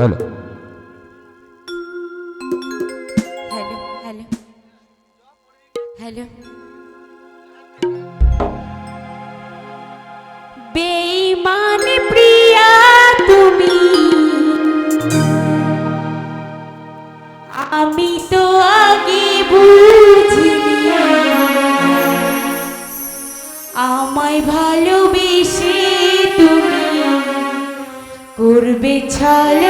Hello hello hello hello বেইমান প্রিয়া তুমি। আমি তো আগে বুঝি আমায় ভালোবেসে তুমি করবে ছলনা